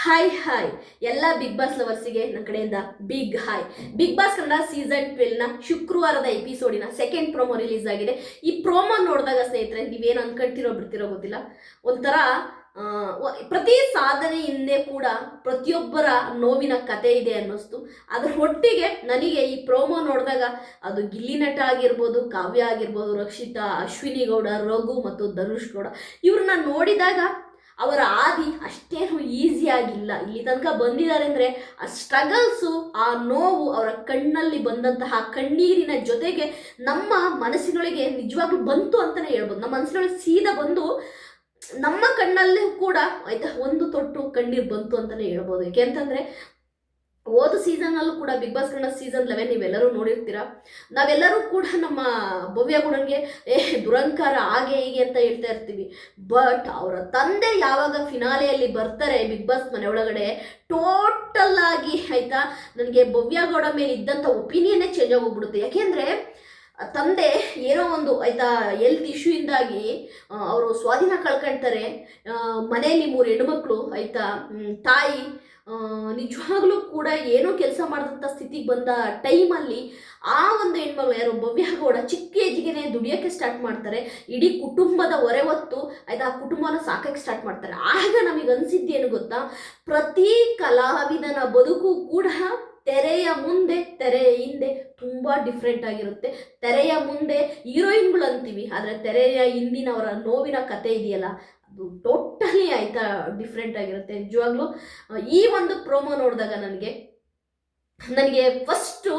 Hi hi ಎಲ್ಲ Bigg Boss ಲವರ್ಸಿಗೆ ನನ್ನ ಕಡೆಯಿಂದ big hi Bigg Boss Kannada season ಟ್ವೆಲ್ನ ಶುಕ್ರವಾರದ ಎಪಿಸೋಡಿನ ಸೆಕೆಂಡ್ ಪ್ರೋಮೋ ರಿಲೀಸ್ ಆಗಿದೆ. ಈ ಪ್ರೋಮೋ ನೋಡಿದಾಗ ಸ್ನೇಹಿತರೆ, ನೀವೇನು ಅನ್ಕೊಂತಿರೋ ಬಿಡ್ತಿರೋ ಗೊತ್ತಿಲ್ಲ. ಒಂಥರ ಪ್ರತಿ ಸಾಧನೆ ಹಿಂದೆ ಕೂಡ ಪ್ರತಿಯೊಬ್ಬರ ನೋವಿನ ಕತೆ ಇದೆ ಅನ್ನಿಸ್ತು. ಅದ್ರ ಒಟ್ಟಿಗೆ ನನಗೆ ಈ ಪ್ರೋಮೋ ನೋಡಿದಾಗ ಅದು ಗಿಲ್ಲಿ ನಟ ಆಗಿರ್ಬೋದು, ಕಾವ್ಯ ಆಗಿರ್ಬೋದು, ರಕ್ಷಿತಾ, ಅಶ್ವಿನಿ ಗೌಡ, ರಘು ಮತ್ತು ಧನುಷ್ ಗೌಡ, ಇವ್ರನ್ನ ನೋಡಿದಾಗ ಅವರ ಆದಿ ಅಷ್ಟೇನು ಆಗಿಲ್ಲ. ಇಲ್ಲಿ ತನಕ ಬಂದಿದ್ದಾರೆ ಅಂದರೆ ಆ ಸ್ಟ್ರಗಲ್ಸು ಆ ನೋವು ಅವರ ಕಣ್ಣಲ್ಲಿ ಬಂದಂತಹ ಕಣ್ಣೀರಿನ ಜೊತೆಗೆ ನಮ್ಮ ಮನಸ್ಸಿನೊಳಗೆ ನಿಜವಾಗ್ಲೂ ಬಂತು ಅಂತಲೇ ಹೇಳ್ಬೋದು. ನಮ್ಮ ಮನಸ್ಸಿನೊಳಗೆ ಸೀದಾ ಬಂದು ನಮ್ಮ ಕಣ್ಣಲ್ಲೂ ಕೂಡ ಆಯ್ತಾ ಒಂದು ತೊಟ್ಟು ಕಣ್ಣೀರು ಬಂತು ಅಂತಲೇ ಹೇಳ್ಬೋದು. ಯಾಕೆಂತಂದರೆ ಹೋದ ಸೀಸನಲ್ಲೂ ಕೂಡ Bigg Boss Kannada season eleven ನೀವೆಲ್ಲರೂ ನೋಡಿರ್ತೀರಾ? ನಾವೆಲ್ಲರೂ ಕೂಡ ನಮ್ಮ ಭವ್ಯ ಗುಣನ್ಗೆ ಏ, ದುರಂಕಾರ ಹಾಗೆ ಹೀಗೆ ಅಂತ ಹೇಳ್ತಾ ಇರ್ತೀವಿ. ಬಟ್ ಅವರ ತಂದೆ ಯಾವಾಗ ಫಿನಾಲೆಯಲ್ಲಿ ಬರ್ತಾರೆ ಬಿಗ್ ಬಾಸ್ ಮನೆ ಒಳಗಡೆ ಟೋಟಲ್ ಆಗಿ ಆಯ್ತಾ? ನನಗೆ ಭವ್ಯ ಗೌಡ ಮೇಲೆ ಇದ್ದಂಥ ಒಪಿನಿಯನ್ನೇ ಚೇಂಜ್ ಆಗೋಗ್ಬಿಡುತ್ತೆ. ಯಾಕೆಂದರೆ ತಂದೆ ಏನೋ ಒಂದು ಆಯ್ತಾ ಹೆಲ್ತ್ ಇಶ್ಯೂಯಿಂದಾಗಿ ಅವರು ಸ್ವಾಧೀನ ಕಳ್ಕೊಳ್ತಾರೆ ಮನೆಯಲ್ಲಿ ಮೂರು ಹೆಣ್ಮಕ್ಳು ಆಯ್ತಾ ತಾಯಿ ನಿಜವಾಗ್ಲೂ ಕೂಡ ಏನೋ ಕೆಲಸ ಮಾಡಿದಂಥ ಸ್ಥಿತಿಗೆ ಬಂದ ಟೈಮಲ್ಲಿ ಆ ಒಂದು ಹೆಣ್ಮಗಳು ಯಾರೋ, ಭವ್ಯ ಗೌಡ ಚಿಕ್ಕ ಏಜಿಗೆನೆ ದುಡಿಯೋಕ್ಕೆ ಸ್ಟಾರ್ಟ್ ಮಾಡ್ತಾರೆ. ಇಡೀ ಕುಟುಂಬದ ಹೊರೆ ಹೊತ್ತು ಆಯ್ತಾ, ಆ ಕುಟುಂಬನ ಸಾಕಕ್ಕೆ ಸ್ಟಾರ್ಟ್ ಮಾಡ್ತಾರೆ. ಆಗ ನಮಗೆ ಏನು ಗೊತ್ತಾ? ಪ್ರತಿ ಕಲಾವಿದನ ಬದುಕು ಕೂಡ ತೆರೆಯ ಮುಂದೆ, ತೆರೆಯ ಹಿಂದೆ ತುಂಬ ಡಿಫ್ರೆಂಟ್ ಆಗಿರುತ್ತೆ. ತೆರೆಯ ಮುಂದೆ ಹೀರೋಯಿನ್ಗಳು ಅಂತೀವಿ, ಆದರೆ ತೆರೆಯ ಹಿಂದಿನವರ ನೋವಿನ ಕತೆ ಇದೆಯಲ್ಲ ಟೋಟಲಿ ಆಯ್ತಾ ಡಿಫ್ರೆಂಟ್ ಆಗಿರುತ್ತೆ. ನಿಜವಾಗ್ಲೂ ಈ ಒಂದು ಪ್ರೋಮೋ ನೋಡಿದಾಗ ನನಗೆ ನನಗೆ ಫಸ್ಟು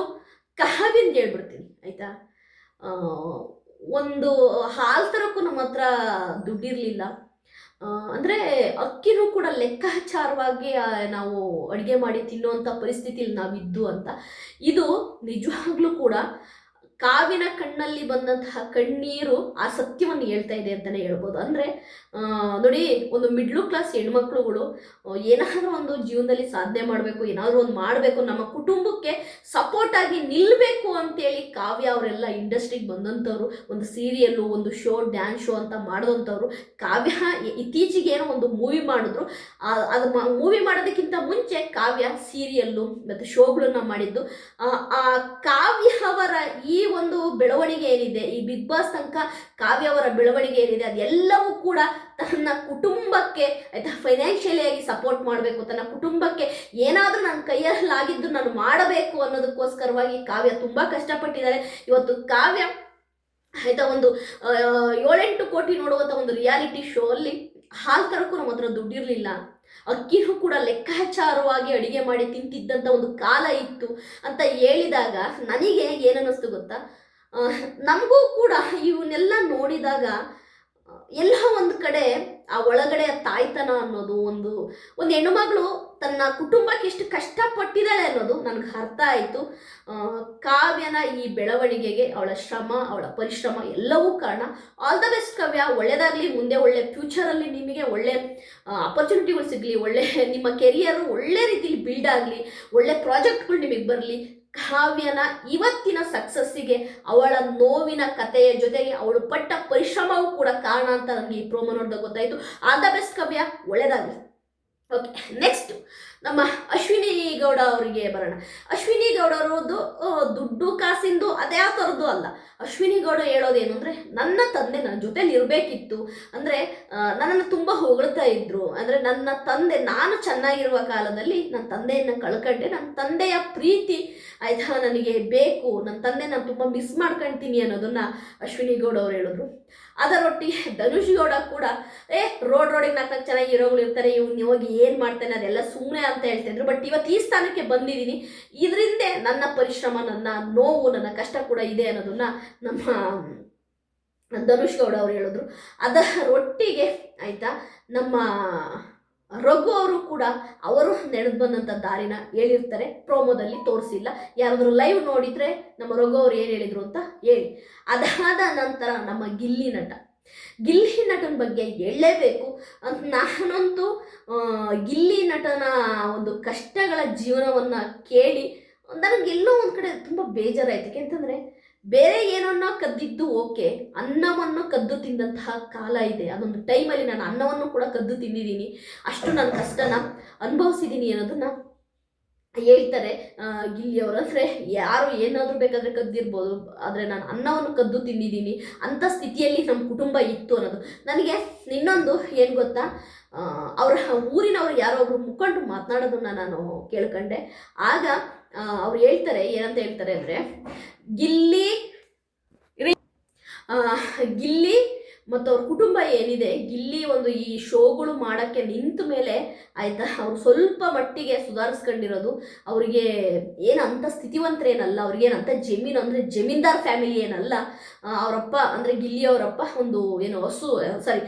ಕಾವ್ಯಂದು ಹೇಳ್ಬಿಡ್ತೀನಿ, ಆಯಿತಾ? ಒಂದು ಹಾಲು ತರೋಕ್ಕೂ ನಮ್ಮ ಹತ್ರ ದುಡ್ಡಿರಲಿಲ್ಲ. ಅಂದರೆ ಅಕ್ಕಿನೂ ಕೂಡ ಲೆಕ್ಕಾಚಾರವಾಗಿ ನಾವು ಅಡುಗೆ ಮಾಡಿ ತಿನ್ನುವಂಥ ಪರಿಸ್ಥಿತಿಲಿ ನಾವಿದ್ದು ಅಂತ. ಇದು ನಿಜವಾಗ್ಲೂ ಕೂಡ ಕಾವಿನ ಕಣ್ಣಲ್ಲಿ ಬಂದಂತಹ ಕಣ್ಣೀರು ಆ ಸತ್ಯವನ್ನು ಹೇಳ್ತಾ ಇದೆ ಅಂತಲೇ ಹೇಳ್ಬೋದು. ಅಂದರೆ ನೋಡಿ, ಒಂದು ಮಿಡ್ಲ್ ಕ್ಲಾಸ್ ಹೆಣ್ಮಕ್ಳುಗಳು ಏನಾದರೂ ಒಂದು ಜೀವನದಲ್ಲಿ ಸಾಧನೆ ಮಾಡಬೇಕು, ಏನಾದರೂ ಒಂದು ಮಾಡಬೇಕು, ನಮ್ಮ ಕುಟುಂಬಕ್ಕೆ ಸಪೋರ್ಟ್ ಆಗಿ ನಿಲ್ಲಬೇಕು ಅಂತೇಳಿ ಕಾವ್ಯ ಅವರೆಲ್ಲ ಇಂಡಸ್ಟ್ರಿಗೆ ಬಂದಂಥವ್ರು, ಒಂದು ಸೀರಿಯಲ್ಲು ಒಂದು ಶೋ ಡ್ಯಾನ್ಸ್ ಶೋ ಅಂತ ಮಾಡಿದಂಥವ್ರು ಕಾವ್ಯ ಇತ್ತೀಚೆಗೆ ಏನೋ ಒಂದು ಮೂವಿ ಮಾಡಿದ್ರು. ಅದು ಮೂವಿ ಮಾಡೋದಕ್ಕಿಂತ ಮುಂಚೆ ಕಾವ್ಯ ಸೀರಿಯಲ್ಲು ಮತ್ತು ಶೋಗಳನ್ನು ಮಾಡಿದ್ದು. ಆ ಕಾವ್ಯ ಅವರ ಈ ಒಂದು ಬೆಳವಣಿಗೆ ಏನಿದೆ ಈ ಬಿಗ್ ಬಾಸ್ ತನಕ ಕಾವ್ಯ ಅವರ ಬೆಳವಣಿಗೆ ಏನಿದೆ ಅದೆಲ್ಲವೂ ಕೂಡ ತನ್ನ ಕುಟುಂಬಕ್ಕೆ, ಆಯ್ತಾ ಫೈನಾನ್ಷಿಯಲಿ ಆಗಿ ಸಪೋರ್ಟ್ ಮಾಡಬೇಕು. ತನ್ನ ಕುಟುಂಬಕ್ಕೆ ಏನಾದರೂ ನನ್ನ ಕೈಯಲ್ಲಾಗಿದ್ದು ನಾನು ಮಾಡಬೇಕು ಅನ್ನೋದಕ್ಕೋಸ್ಕರವಾಗಿ ಕಾವ್ಯ ತುಂಬ ಕಷ್ಟಪಟ್ಟಿದ್ದಾರೆ. ಇವತ್ತು ಕಾವ್ಯ, ಆಯ್ತಾ, ಒಂದು ಏಳೆಂಟು ಕೋಟಿ ನೋಡುವಂಥ ಒಂದು ರಿಯಾಲಿಟಿ ಶೋ ಅಲ್ಲಿ ಹಾಲ್ ತರಕ್ಕೂ ನಮ್ಮ ಹತ್ರ ದುಡ್ಡಿರಲಿಲ್ಲ. ಅಕ್ಕಿನೂ ಕೂಡ ಲೆಕ್ಕಾಚಾರವಾಗಿ ಅಡಿಗೆ ಮಾಡಿ ತಿಂತಿದ್ದಂಥ ಒಂದು ಕಾಲ ಇತ್ತು ಅಂತ ಹೇಳಿದಾಗ ನನಗೆ ಏನನ್ನಿಸ್ತು ಗೊತ್ತಾ? ನಮಗೂ ಕೂಡ ಇವನ್ನೆಲ್ಲ ನೋಡಿದಾಗ ಎಲ್ಲ ಒಂದು ಕಡೆ ಆ ಒಳಗಡೆ ತಾಯ್ತನ ಅನ್ನೋದು ಒಂದು ಒಂದು ಹೆಣ್ಣುಮಗಳು ತನ್ನ ಕುಟುಂಬಕ್ಕೆ ಎಷ್ಟು ಕಷ್ಟಪಟ್ಟಿದ್ದಾಳೆ ಅನ್ನೋದು ನನಗೆ ಅರ್ಥ ಆಯಿತು. ಕಾವ್ಯನ ಈ ಬೆಳವಣಿಗೆಗೆ ಅವಳ ಶ್ರಮ, ಅವಳ ಪರಿಶ್ರಮ ಎಲ್ಲವೂ ಕಾರಣ. ಆಲ್ ದ ಬೆಸ್ಟ್ ಕಾವ್ಯ ಒಳ್ಳೆಯದಾಗಲಿ ಮುಂದೆ ಒಳ್ಳೆ ಫ್ಯೂಚರಲ್ಲಿ ನಿಮಗೆ ಒಳ್ಳೆ ಅಪರ್ಚುನಿಟಿಗಳು ಸಿಗಲಿ, ಒಳ್ಳೆ ನಿಮ್ಮ ಕೆರಿಯರು ಒಳ್ಳೆ ರೀತಿಲಿ ಬಿಲ್ಡ್ ಆಗಲಿ, ಒಳ್ಳೆ ಪ್ರಾಜೆಕ್ಟ್ಗಳು ನಿಮಗೆ ಬರಲಿ. ಕಾವ್ಯನ ಇವತ್ತಿನ ಸಕ್ಸಸ್ಸಿಗೆ ಅವಳ ನೋವಿನ ಕಥೆಯ ಜೊತೆಗೆ ಅವಳು ಪಟ್ಟ ಪರಿಶ್ರಮವೂ ಕೂಡ ಕಾರಣ ಅಂತ ನನಗೆ ಈ ಪ್ರೋಮೋ ನೋಡಿದಾಗ ಗೊತ್ತಾಯಿತು. ಆಲ್ ದ ಬೆಸ್ಟ್ ಕಾವ್ಯ, ಒಳ್ಳೇದಾಗಲಿ. ಓಕೆ ನೆಕ್ಸ್ಟ್ ನಮ್ಮ ಅಶ್ವಿನಿ ಗೌಡ ಅವರಿಗೆ ಬರೋಣ. ಅಶ್ವಿನಿ ಗೌಡ ಅವರದ್ದು ದುಡ್ಡು ಕಾಸಿಂದು ಅದೇ ಆ ಥರದ್ದು ಅಲ್ಲ. ಅಶ್ವಿನಿ ಗೌಡ ಹೇಳೋದೇನು ಅಂದರೆ, ನನ್ನ ತಂದೆ ನನ್ನ ಜೊತೆಲಿ ಇರಬೇಕಿತ್ತು. ಅಂದರೆ ನನ್ನನ್ನು ತುಂಬ ಹೊಗಳ್ತಾ ಇದ್ರು. ಅಂದರೆ, ನನ್ನ ತಂದೆ, ನಾನು ಚೆನ್ನಾಗಿರುವ ಕಾಲದಲ್ಲಿ ನನ್ನ ತಂದೆಯನ್ನು ಕಳ್ಕೊಂಡೆ. ನನ್ನ ತಂದೆಯ ಪ್ರೀತಿ ಆಯ್ತಾ ನನಗೆ ಬೇಕು. ನನ್ನ ತಂದೆ ನಾನು ತುಂಬ ಮಿಸ್ ಮಾಡ್ಕೊಳ್ತೀನಿ ಅನ್ನೋದನ್ನ ಅಶ್ವಿನಿ ಗೌಡ ಅವರು ಹೇಳಿದ್ರು. ಅದರೊಟ್ಟಿಗೆ ಧನುಷ್ ಗೌಡ ಕೂಡ, ಏ ರೋಡ್ ರೋಡಿಗೆ ನಾಲ್ಕು ಚೆನ್ನಾಗಿ ಇರೋಗಳು ಇರ್ತಾರೆ. ಇವ್ನು ಹೋಗಿ ಏನು ಮಾಡ್ತಾನೆ ಅದೆಲ್ಲ ಸುಮ್ಮನೆ ಅಂತ ಹೇಳ್ತಿದ್ರು. ಬಟ್ ಇವತ್ತು ಈ ಸ್ಥಾನಕ್ಕೆ ಬಂದಿದ್ದೀನಿ. ಇದರಿಂದ ನನ್ನ ಪರಿಶ್ರಮ, ನನ್ನ ನೋವು, ನನ್ನ ಕಷ್ಟ ಕೂಡ ಇದೆ ಅನ್ನೋದನ್ನ ನಮ್ಮ ಧನುಷ್ ಗೌಡ ಅವ್ರು ಹೇಳಿದ್ರು. ಅದರೊಟ್ಟಿಗೆ ಆಯಿತಾ, ನಮ್ಮ ರಘು ಅವರು ಕೂಡ ಅವರು ನಡೆದು ಬಂದಂಥ ದಾರಿನ ಹೇಳಿರ್ತಾರೆ. ಪ್ರೋಮೋದಲ್ಲಿ ತೋರಿಸಿಲ್ಲ. ಯಾರಾದರೂ ಲೈವ್ ನೋಡಿದರೆ ನಮ್ಮ ರಘು ಅವರು ಏನು ಹೇಳಿದರು ಅಂತ ಹೇಳಿ. ಅದಾದ ನಂತರ ನಮ್ಮ ಗಿಲ್ಲಿ ನಟ. ಗಿಲ್ಲಿ ನಟನ ಬಗ್ಗೆ ಹೇಳಲೇಬೇಕು ಅಂತ ನಾನಂತೂ ಗಿಲ್ಲಿ ನಟನ ಒಂದು ಕಷ್ಟಗಳ ಜೀವನವನ್ನು ಕೇಳಿ, ನನಗೆ ಎಲ್ಲೋ ಒಂದು ಕಡೆ ತುಂಬ ಬೇಜಾರಾಯಿತು. ಯಾಕೆಂತಂದರೆ, ಬೇರೆ ಏನನ್ನೋ ಕದ್ದಿದ್ದು ಓಕೆ, ಅನ್ನವನ್ನು ಕದ್ದು ತಿಂದಂತಹ ಕಾಲ ಇದೆ. ಅದೊಂದು ಟೈಮಲ್ಲಿ ನಾನು ಅನ್ನವನ್ನು ಕೂಡ ಕದ್ದು ತಿಂದಿದ್ದೀನಿ. ಅಷ್ಟು ನಾನು ಕಷ್ಟನ ಅನುಭವಿಸಿದ್ದೀನಿ ಅನ್ನೋದನ್ನ ಹೇಳ್ತಾರೆ ಗಿಲ್ಲಿಯವರು ಅಂದರೆ ಯಾರು ಏನಾದರೂ ಬೇಕಾದರೆ ಕದ್ದಿರ್ಬೋದು, ಆದರೆ ನಾನು ಅನ್ನವನ್ನು ಕದ್ದು ತಿಂದಿದ್ದೀನಿ ಅಂಥ ಸ್ಥಿತಿಯಲ್ಲಿ ನಮ್ಮ ಕುಟುಂಬ ಇತ್ತು ಅನ್ನೋದು. ನನಗೆ ಇನ್ನೊಂದು ಏನು ಗೊತ್ತಾ? ಅವರ ಊರಿನವರು ಯಾರೋ ಒಬ್ರು ಮುಖಂಡು ಮಾತನಾಡೋದನ್ನ ನಾನು ಕೇಳ್ಕೊಂಡೆ. ಆಗ ಅವ್ರು ಹೇಳ್ತಾರೆ, ಏನಂತ ಹೇಳ್ತಾರೆ ಅಂದರೆ, ಗಿಲ್ಲಿ ಗಿಲ್ಲಿ ಮತ್ತು ಅವ್ರ ಕುಟುಂಬ ಏನಿದೆ, ಗಿಲ್ಲಿ ಒಂದು ಈ ಶೋಗಳು ಮಾಡೋಕ್ಕೆ ನಿಂತ ಮೇಲೆ ಆಯಿತಾ, ಅವ್ರು ಸ್ವಲ್ಪ ಮಟ್ಟಿಗೆ ಸುಧಾರಿಸ್ಕೊಂಡಿರೋದು, ಅವರಿಗೆ ಏನು ಅಂಥ ಸ್ಥಿತಿವಂತರೇನಲ್ಲ ಅವ್ರಿಗೇನಂತ ಜಮೀನು ಅಂದರೆ ಜಮೀನ್ದಾರ್ ಫ್ಯಾಮಿಲಿ ಏನಲ್ಲ ಅವರಪ್ಪ ಅಂದರೆ ಗಿಲ್ಲಿ ಅವರಪ್ಪ ಒಂದು ಏನು ಹಸು ಸಾರಿ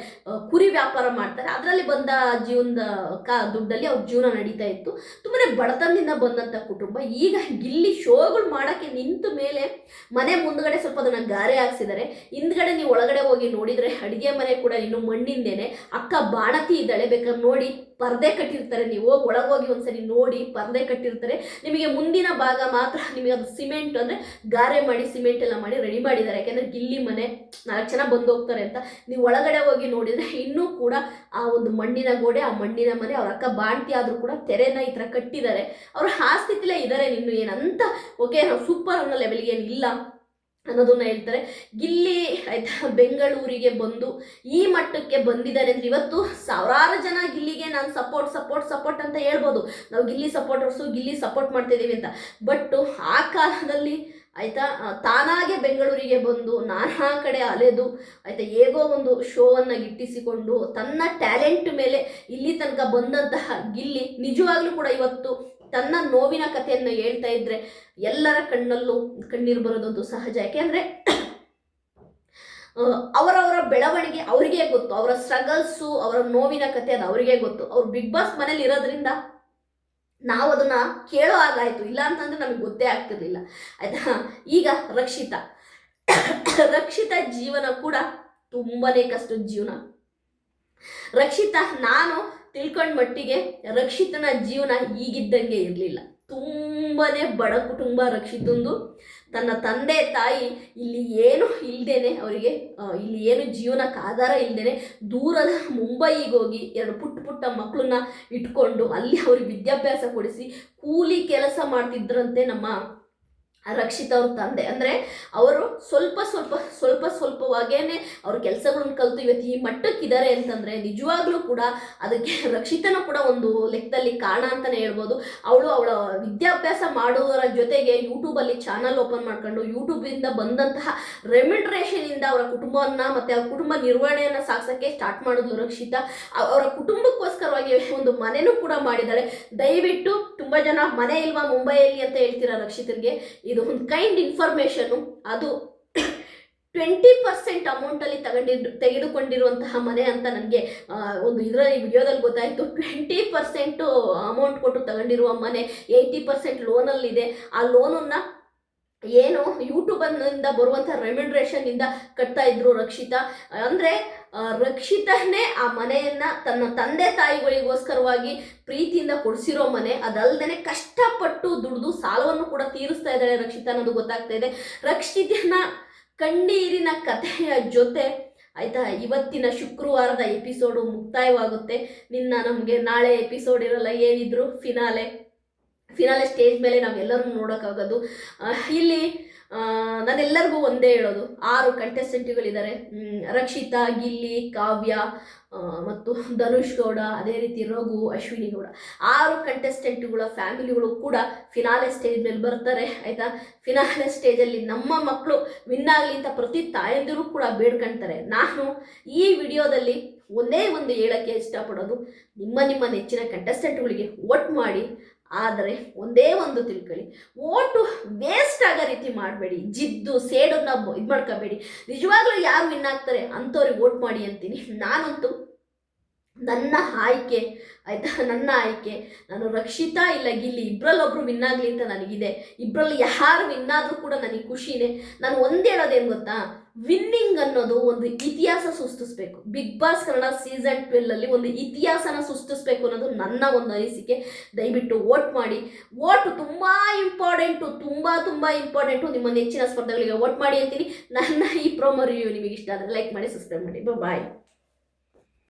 ಕುರಿ ವ್ಯಾಪಾರ ಮಾಡ್ತಾರೆ. ಅದರಲ್ಲಿ ಬಂದ ಜೀವನದ ಕಾ, ದುಡ್ಡಲ್ಲಿ ಅವ್ರ ಜೀವನ ನಡೀತಾ ಇತ್ತು. ತುಂಬಾ ಬಡತನದಿಂದ ಬಂದಂಥ ಕುಟುಂಬ. ಈಗ ಗಿಲ್ಲಿ ಶೋಗಳು ಮಾಡೋಕ್ಕೆ ನಿಂತ ಮೇಲೆ ಮನೆ ಮುಂದ್ಗಡೆ ಸ್ವಲ್ಪ ಅದನ್ನು ಗಾರೆ ಹಾಕ್ಸಿದ್ದಾರೆ. ಹಿಂದ್ಗಡೆ ನೀವು ಒಳಗಡೆ ಹೋಗಿ ನೋಡಿದರೆ ಅಡುಗೆ ಮನೆ ಕೂಡ ಇನ್ನು ಮಣ್ಣಿಂದೇನೆ. ಅಕ್ಕ ಬಾಣತಿ ಇದ್ದಾಳೆ, ಬೇಕಾದ್ರೆ ನೋಡಿ ಪರದೆ ಕಟ್ಟಿರ್ತಾರೆ. ನೀವು ಹೋಗಿ ಒಳಗೋಗಿ ಒಂದ್ಸರಿ ನೋಡಿ ಪರದೆ ಕಟ್ಟಿರ್ತಾರೆ. ನಿಮಗೆ ಮುಂದಿನ ಭಾಗ ಮಾತ್ರ ನಿಮಗೆ ಅದು ಸಿಮೆಂಟ್ ಅಂದರೆ ಗಾರೆ ಮಾಡಿ, ಸಿಮೆಂಟ್ ಎಲ್ಲ ಮಾಡಿ ರೆಡಿ ಮಾಡಿದ್ದಾರೆ. ಯಾಕೆಂದರೆ ಗಿಲ್ಲಿ ಮನೆ ನಾಲ್ಕು ಜನ ಬಂದು ಹೋಗ್ತಾರೆ ಅಂತ. ನೀವು ಒಳಗಡೆ ಹೋಗಿ ನೋಡಿದರೆ ಇನ್ನೂ ಕೂಡ ಆ ಒಂದು ಮಣ್ಣಿನ ಗೋಡೆ, ಆ ಮಣ್ಣಿನ ಮನೆ, ಅವ್ರ ಅಕ್ಕ ಬಾಣ್ತಿ ಆದರೂ ಕೂಡ ತೆರೆನ ಈ ಥರ ಕಟ್ಟಿದ್ದಾರೆ. ಅವರು ಆ ಸ್ಥಿತಿಲೇ ಇದ್ದಾರೆ ಇನ್ನು ಏನಂತ. ಓಕೆ ನಾವು ಸೂಪರ್ ಅನ್ನೋ ಲೆವೆಲ್ಗೆ ಏನಿಲ್ಲ. ಅನ್ನೋದನ್ನ ಹೇಳ್ತಾರೆ. ಗಿಲ್ಲಿ ಆಯ್ತಾ ಬೆಂಗಳೂರಿಗೆ ಬಂದು ಈ ಮಟ್ಟಕ್ಕೆ ಬಂದಿದ್ದಾರೆ ಅಂದ್ರೆ ಇವತ್ತು ಸಾವಿರಾರು ಜನ ಗಿಲ್ಲಿಗೆ ನಾನು ಸಪೋರ್ಟ್ ಸಪೋರ್ಟ್ ಸಪೋರ್ಟ್ ಅಂತ ಹೇಳ್ಬೋದು. ನಾವು ಗಿಲ್ಲಿ ಸಪೋರ್ಟರ್ಸು ಗಿಲ್ಲಿ ಸಪೋರ್ಟ್ ಮಾಡ್ತಿದ್ದೀವಿ ಅಂತ. ಬಟ್ಟು ಆ ಕಾಲದಲ್ಲಿ ಆಯಿತಾ ತಾನಾಗೆ ಬೆಂಗಳೂರಿಗೆ ಬಂದು ನಾನಾ ಕಡೆ ಅಲೆದು ಆಯಿತಾ ಹೇಗೋ ಒಂದು ಶೋವನ್ನು ಗಿಟ್ಟಿಸಿಕೊಂಡು ತನ್ನ ಟ್ಯಾಲೆಂಟ್ ಮೇಲೆ ಇಲ್ಲಿ ತನಕ ಬಂದಂತಹ ಗಿಲ್ಲಿ ನಿಜವಾಗ್ಲೂ ಕೂಡ ಇವತ್ತು ತನ್ನ ನೋವಿನ ಕಥೆಯನ್ನು ಹೇಳ್ತಾ ಇದ್ರೆ ಎಲ್ಲರ ಕಣ್ಣಲ್ಲೂ ಕಣ್ಣೀರು ಬರೋದೊಂದು ಸಹಜ. ಯಾಕೆಂದ್ರೆ ಅವರವರ ಬೆಳವಣಿಗೆ ಅವರಿಗೆ ಗೊತ್ತು, ಅವರ ಸ್ಟ್ರಗಲ್ಸು ಅವರ ನೋವಿನ ಕಥೆ ಅದು ಅವರಿಗೆ ಗೊತ್ತು. ಅವ್ರು ಬಿಗ್ ಬಾಸ್ ಮನೇಲಿ ಇರೋದ್ರಿಂದ ನಾವು ಅದನ್ನ ಕೇಳೋ ಹಾಗಾಯ್ತು ಇಲ್ಲ ಅಂತಂದ್ರೆ ನಮಗೆ ಗೊತ್ತೇ ಆಗ್ತಿರ್ಲಿಲ್ಲ. ಆಯ್ತಾ? ಈಗ ರಕ್ಷಿತಾ. ರಕ್ಷಿತಾ ಜೀವನ ಕೂಡ ತುಂಬಾನೇ ಕಷ್ಟದ ಜೀವನ. ರಕ್ಷಿತಾ, ನಾನು ತಿಳ್ಕೊಂಡ ಮಟ್ಟಿಗೆ ರಕ್ಷಿತನ ಜೀವನ ಈಗಿದ್ದಂಗೆ ಇರಲಿಲ್ಲ. ತುಂಬಾ ಬಡ ಕುಟುಂಬ ರಕ್ಷಿತಂದು. ತನ್ನ ತಂದೆ, ತಾಯಿ ಇಲ್ಲಿ ಏನು ಇಲ್ದೇನೆ ಅವರಿಗೆ ಇಲ್ಲಿ ಏನು ಜೀವನಕ್ಕೆ ಆಧಾರ ಇಲ್ದೇನೆ ದೂರದ ಮುಂಬೈಗೆ ಹೋಗಿ ಎರಡು ಪುಟ್ಟ ಪುಟ್ಟ ಮಕ್ಕಳನ್ನ ಇಟ್ಕೊಂಡು ಅಲ್ಲಿ ಅವ್ರಿಗೆ ವಿದ್ಯಾಭ್ಯಾಸ ಕೊಡಿಸಿ ಕೂಲಿ ಕೆಲಸ ಮಾಡ್ತಿದ್ರಂತೆ ನಮ್ಮ ರಕ್ಷಿತ್ ಅವ್ರ ತಂದೆ. ಅಂದರೆ ಅವರು ಸ್ವಲ್ಪ ಸ್ವಲ್ಪ ಸ್ವಲ್ಪ ಸ್ವಲ್ಪವಾಗೇನೆ ಅವ್ರ ಕೆಲಸಗಳನ್ನ ಕಲಿತು ಇವತ್ತು ಈ ಮಟ್ಟಕ್ಕಿದ್ದಾರೆ ಅಂತಂದರೆ ನಿಜವಾಗ್ಲೂ ಕೂಡ ಅದಕ್ಕೆ ರಕ್ಷಿತನೂ ಕೂಡ ಒಂದು ಲೆಕ್ಕದಲ್ಲಿ ಕಾರಣ ಅಂತಲೇ ಹೇಳ್ಬೋದು. ಅವಳು ಅವಳ ವಿದ್ಯಾಭ್ಯಾಸ ಮಾಡುವುದರ ಜೊತೆಗೆ ಯೂಟ್ಯೂಬಲ್ಲಿ ಚಾನಲ್ ಓಪನ್ ಮಾಡ್ಕೊಂಡು ಯೂಟ್ಯೂಬಿಂದ ಬಂದಂತಹ ರೆಮಿಡ್ರೇಷನಿಂದ ಅವರ ಕುಟುಂಬವನ್ನು ಮತ್ತು ಅವ್ರ ಕುಟುಂಬ ನಿರ್ವಹಣೆಯನ್ನು ಸಾಗಿಸೋಕ್ಕೆ ಸ್ಟಾರ್ಟ್ ಮಾಡಿದ್ಲು ರಕ್ಷಿತ. ಅವರ ಕುಟುಂಬಕ್ಕೋಸ್ಕರವಾಗಿ ಒಂದು ಮನೆನೂ ಕೂಡ ಮಾಡಿದ್ದಾಳೆ. ದಯವಿಟ್ಟು ತುಂಬ ಜನ ಮನೆ ಇಲ್ವಾ ಮುಂಬೈಯಲ್ಲಿ ಅಂತ ಹೇಳ್ತೀರಾ ರಕ್ಷಿತರಿಗೆ ಇದು ಒಂದು ಕೈಂಡ್ ಇನ್ಫಾರ್ಮೇಷನು ಅದು ಟ್ವೆಂಟಿ ಪರ್ಸೆಂಟ್ ಅಮೌಂಟಲ್ಲಿ ತಗೊಂಡಿದ್ದು ತೆಗೆದುಕೊಂಡಿರುವಂತಹ ಮನೆ ಅಂತ ನನಗೆ ಒಂದು ಇದರಲ್ಲಿ ವಿಡಿಯೋದಲ್ಲಿ ಗೊತ್ತಾಯಿತು. ಟ್ವೆಂಟಿ ಪರ್ಸೆಂಟು ಅಮೌಂಟ್ ಕೊಟ್ಟು ತಗೊಂಡಿರುವ ಮನೆ ಏಯ್ಟಿ ಪರ್ಸೆಂಟ್ ಲೋನಲ್ಲಿದೆ ಆ ಲೋನನ್ನು ಏನು ಯೂಟ್ಯೂಬನ್ನಿಂದ ಬರುವಂಥ ರೆಮ್ಯುನರೇಷನ್ನಿಂದ ಕಟ್ತಾ ಇದ್ರು ರಕ್ಷಿತಾ. ಅಂದರೆ ರಕ್ಷಿತನೇ ಆ ಮನೆಯನ್ನು ತನ್ನ ತಂದೆ ತಾಯಿಗಳಿಗೋಸ್ಕರವಾಗಿ ಪ್ರೀತಿಯಿಂದ ಕೊಡಿಸಿರೋ ಮನೆ. ಅದಲ್ಲದೆ ಕಷ್ಟಪಟ್ಟು ದುಡಿದು ಸಾಲವನ್ನು ಕೂಡ ತೀರಿಸ್ತಾ ಇದ್ದಾಳೆ ರಕ್ಷಿತಾ ಅನ್ನೋದು ಗೊತ್ತಾಗ್ತಾ ಇದೆ. ರಕ್ಷಿತನ ಕಣ್ಣೀರಿನ ಕಥೆಯ ಜೊತೆ, ಆಯಿತಾ, ಇವತ್ತಿನ ಶುಕ್ರವಾರದ ಎಪಿಸೋಡು ಮುಕ್ತಾಯವಾಗುತ್ತೆ. ನಿನ್ನ ನಮಗೆ ನಾಳೆ ಎಪಿಸೋಡ್ ಇರಲ್ಲ, ಏನಿದ್ರು, ಫಿನಾಲೆ. ಫಿನಾಲೆ ಸ್ಟೇಜ್ ಮೇಲೆ ನಾವೆಲ್ಲರೂ ನೋಡೋಕ್ಕಾಗೋದು. ಇಲ್ಲಿ ನಾನೆಲ್ಲರಿಗೂ ಒಂದೇ ಹೇಳೋದು. ಆರು ಕಂಟೆಸ್ಟೆಂಟ್ಗಳಿದ್ದಾರೆ ರಕ್ಷಿತಾ, ಗಿಲ್ಲಿ, ಕಾವ್ಯ ಮತ್ತು ಧನುಷ್ ಗೌಡ, ಅದೇ ರೀತಿ ರಘು, ಅಶ್ವಿನಿ ಗೌಡ. ಆರು ಕಂಟೆಸ್ಟೆಂಟ್ಗಳ ಫ್ಯಾಮಿಲಿಗಳು ಕೂಡ ಫಿನಾಲೆ ಸ್ಟೇಜ್ ಮೇಲೆ ಬರ್ತಾರೆ, ಆಯಿತಾ? ಫಿನಾಲೆ ಸ್ಟೇಜಲ್ಲಿ ನಮ್ಮ ಮಕ್ಕಳು ವಿನ್ ಆಗಲಿ ಅಂತ ಪ್ರತಿ ತಾಯಂದಿರು ಕೂಡ ಬೇಡ್ಕೊಳ್ತಾರೆ ನಾನು ಈ ವಿಡಿಯೋದಲ್ಲಿ ಒಂದೇ ಒಂದು ಹೇಳಕ್ಕೆ ಇಷ್ಟಪಡೋದು, ನಿಮ್ಮ ನಿಮ್ಮ ನೆಚ್ಚಿನ ಕಂಟೆಸ್ಟೆಂಟ್ಗಳಿಗೆ ವೋಟ್ ಮಾಡಿ ಆದರೆ ಒಂದೇ ಒಂದು ತಿಳ್ಕೊಳ್ಳಿ. ಓಟು ವೇಸ್ಟ್ ಆಗೋ ರೀತಿ ಮಾಡಬೇಡಿ. ಜಿದ್ದು, ಸೇಡನ್ನ ಇದು ಮಾಡ್ಕೋಬೇಡಿ ನಿಜವಾಗ್ಲೂ ಯಾರು ವಿನ್ ಆಗ್ತಾರೆ ಅಂಥವ್ರಿಗೆ ವೋಟ್ ಮಾಡಿ ಅಂತೀನಿ. ನಾನಂತೂ ನನ್ನ ಆಯ್ಕೆ, ಆಯಿತಾ? ನನ್ನ ಆಯ್ಕೆ. ನಾನು ರಕ್ಷಿತಾ ಇಲ್ಲ ಗಿಲ್ಲಿ. ಇಬ್ಬರಲ್ಲೊಬ್ರು ವಿನ್ ಆಗಲಿ ಅಂತ ನನಗಿದೆ. ಇಬ್ಬರಲ್ಲಿ ಯಾರು ವಿನ್ ಆದರೂ ಕೂಡ ನನಗೆ ಖುಷಿನೇ. ನಾನು ಒಂದೇಳೋದೇನು ಗೊತ್ತಾ? ವಿನ್ನಿಂಗ್ ಅನ್ನೋದು ಒಂದು ಇತಿಹಾಸ ಸೃಷ್ಟಿಸ್ಬೇಕು. ಬಿಗ್ ಬಾಸ್ ಕನ್ನಡ ಸೀಸನ್ ಟ್ವೆಲ್ಲಲ್ಲಿ ಒಂದು ಇತಿಹಾಸನ ಸೃಷ್ಟಿಸ್ಬೇಕು ಅನ್ನೋದು ನನ್ನ ಒಂದು ಅನಿಸಿಕೆ. ದಯವಿಟ್ಟು ವೋಟ್ ಮಾಡಿ. ವೋಟ್ ತುಂಬ ಇಂಪಾರ್ಟೆಂಟು ತುಂಬ ತುಂಬ ಇಂಪಾರ್ಟೆಂಟು ನಿಮ್ಮ ನೆಚ್ಚಿನ ಸ್ಪರ್ಧೆಗಳಿಗೆ ವೋಟ್ ಮಾಡಿ ಅಂತೀನಿ. ನನ್ನ ಈ ಪ್ರೋಮೋ ರಿವ್ಯೂ ನಿಮಗೆ ಇಷ್ಟ ಆದರೆ ಲೈಕ್ ಮಾಡಿ ಸಬ್ಸ್ಕ್ರೈಬ್ ಮಾಡಿ. ಬಾಯ್